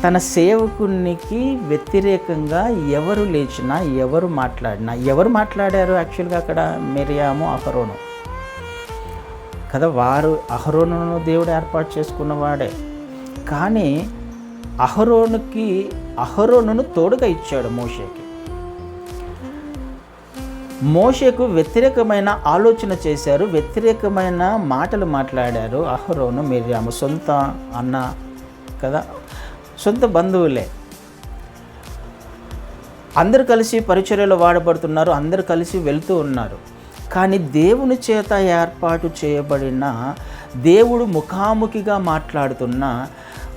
తన సేవకునికి వ్యతిరేకంగా ఎవరు లేచినా ఎవరు మాట్లాడినా ఎవరు మాట్లాడారు యాక్చువల్గా అక్కడ మెరియాము అహరోను? కదా వారు అహరోను దేవుడు ఏర్పాటు చేసుకున్నవాడే కానీ అహరోనుకి అహరోనును తోడుగా ఇచ్చాడు మోషేకి. మోషేకు వ్యతిరేకమైన ఆలోచన చేశారు వ్యతిరేకమైన మాటలు మాట్లాడారు అహరోను మిర్యాము సొంత అన్న కదా. సొంత బంధువులే. అందరు కలిసి పరిచర్యలో వాడబడుతున్నారు అందరు కలిసి వెళ్తూ ఉన్నారు. కానీ దేవుని చేత ఏర్పాటు చేయబడిన దేవుడు ముఖాముఖిగా మాట్లాడుతున్న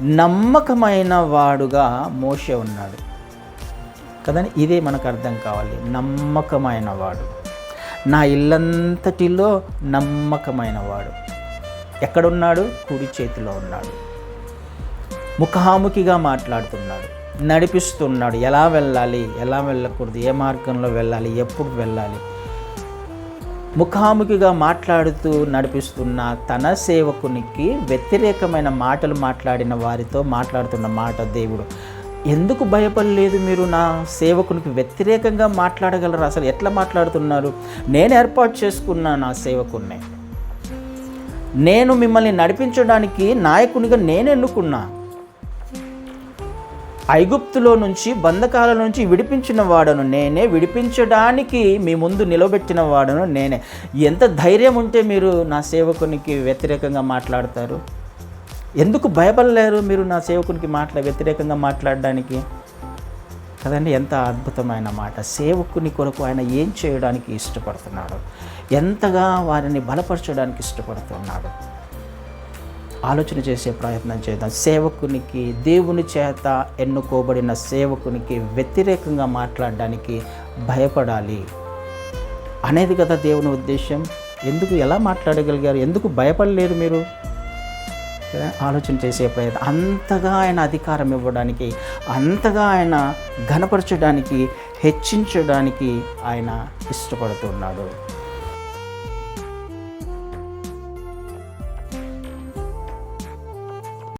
నమ్మకమైన వాడుగా మోషే ఉన్నాడు. కదండి? ఇదే మనకు అర్థం కావాలి. నమ్మకమైన వాడు. నా ఇల్లంతటిలో నమ్మకమైన వాడు. ఎక్కడున్నాడు? కుడి చేతిలో ఉన్నాడు. ముఖాముఖిగా మాట్లాడుతున్నాడు. నడిపిస్తున్నాడు. ఎలా వెళ్ళాలి? ఎలా వెళ్ళకూడదు? ఏ మార్గంలో వెళ్ళాలి? ఎప్పుడు వెళ్ళాలి? ముఖాముఖిగా మాట్లాడుతూ నడిపిస్తున్న తన సేవకునికి వ్యతిరేకమైన మాటలు మాట్లాడిన వారితో మాట్లాడుతున్న మాట దేవుడు. ఎందుకు భయపడలేదు మీరు నా సేవకునికి వ్యతిరేకంగా మాట్లాడగలరు? అసలు ఎట్లా మాట్లాడుతున్నారు? నేను ఏర్పాటు చేసుకున్న నా సేవకుని నేను మిమ్మల్ని నడిపించడానికి నాయకునిగా నేను ఎన్నుకున్నా. ఐగుప్తులో నుంచి బంధకాల నుంచి విడిపించిన వాడను నేనే. విడిపించడానికి మీ ముందు నిలబెట్టిన వాడను నేనే. ఎంత ధైర్యం ఉంటే మీరు నా సేవకునికి వ్యతిరేకంగా మాట్లాడతారు? ఎందుకు భయపడలేరు మీరు నా సేవకునికి మాట్లా వ్యతిరేకంగా మాట్లాడడానికి? కదండి ఎంత అద్భుతమైన మాట. సేవకుని కొరకు ఆయన ఏం చేయడానికి ఇష్టపడుతున్నాడు? ఎంతగా వారిని బలపరచడానికి ఇష్టపడుతున్నాడు? ఆలోచన చేసే ప్రయత్నం చేద్దాం. సేవకునికి దేవుని చేత ఎన్నుకోబడిన సేవకునికి వ్యతిరేకంగా మాట్లాడడానికి భయపడాలి. అనేది కదా దేవుని ఉద్దేశం ఎందుకు ఎలా మాట్లాడగలిగారు? ఎందుకు భయపడలేరు మీరు? ఆలోచన చేసే ప్రయత్నం. అంతగా ఆయన అధికారం ఇవ్వడానికి అంతగా ఆయన ఘనపరచడానికి హెచ్చించడానికి ఆయన ఇష్టపడుతున్నాడు.